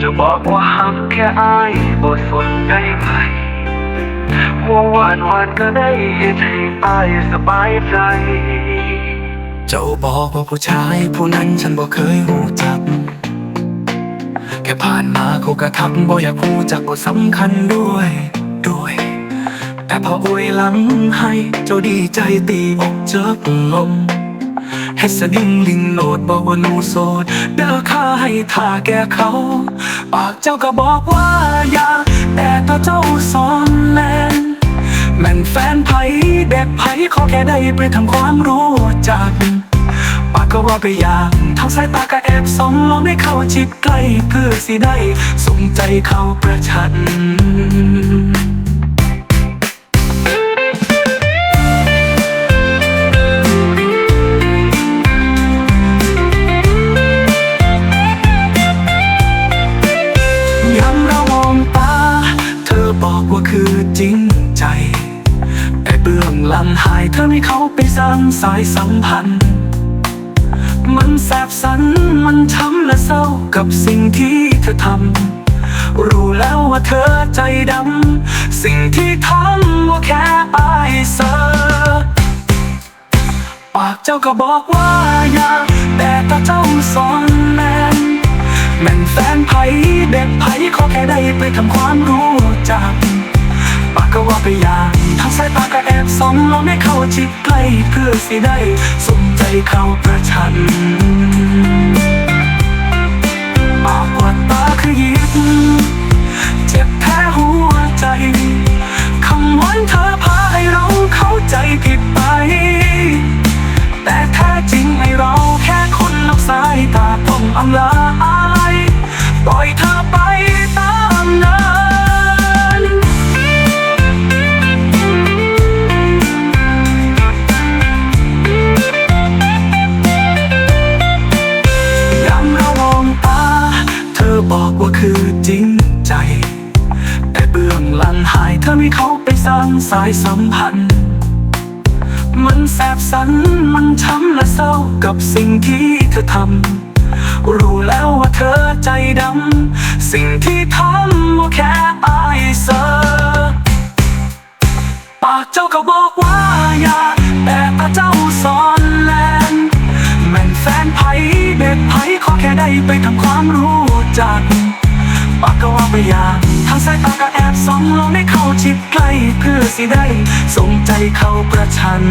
จะบอกว่าหักแค่อายบ่สนใจใครว่าหวานหวานก็ได้เห็นให้อายสบายใจ เจ้าบอกว่าผู้ชายผู้นั้นฉันบ่เคยรู้จัก แค่ผ่านมาเขากระทำบ่อยากรู้จักบ่สำคัญด้วย ด้วย แต่พออวยหลังให้เจ้าดีใจตีอกเจิกลม ให้สะดิ้งลิงโหลดบอกว่าหนูโสด เด้อข้าให้ท่าแก่เขา ปากเจ้าก็บอกว่าอย่า แต่ถ้าเจ้าสอนแลนแม่นแฟนไผเด็กไผขอแค่ได้ไปทำความรู้จัก ปากก็ว่าไปอย่างทางสายตาก็แอบส่องลองได้เข้าชิดใกล้เพื่อสิได้สมใจเขาประชัน ยามเรามองตา เธอบอกว่าคือจริงใจ แต่เบื้องหลังหายเธอไม่เขาไปสร้างสายสัมพันธ์ มันแสบสัน มันช้ำและเศร้ากับสิ่งที่เธอทำ รู้แล้วว่าเธอใจดำ สิ่งที่ทำว่าแค่อายเสอปากเจ้าก็บอกว่าอย่า ได้ไปทำความรู้จัก ปากก็ว่าไปอย่างทางสายตาก็แอบส่องลองได้เข้าชิดใกล้เพื่อสิได้สมใจเข้าประชัน ปากกว่าตาคือยิบเจ็บแท้หัวใจคำหวานเธอพาให้เราเข้าใจผิดไป แต่แท้จริงให้เราแค่คนนอกสายตาต้องอำลาอะไรปล่อยเธอไป หายเธอไม่เขาไปสร้างสายสัมพันธ์ มันแสบสัน มันช้ำและเศร้ากับสิ่งที่เธอทำ รู้แล้วว่าเธอใจดำ สิ่งที่ทำว่าแค่อายเสอปากเจ้าก็บอกว่าอย่า แต่ตาเจ้าสอนแลนแม่นแฟนไผเด็กไผขอแค่ได้ไปทำความรู้จัก ปากก็ว่าไปอยาทางสายตาก็แอบส่องลองได้เข้าชิดใกล้เพื่อสิได้ สมใจเข้าประชัน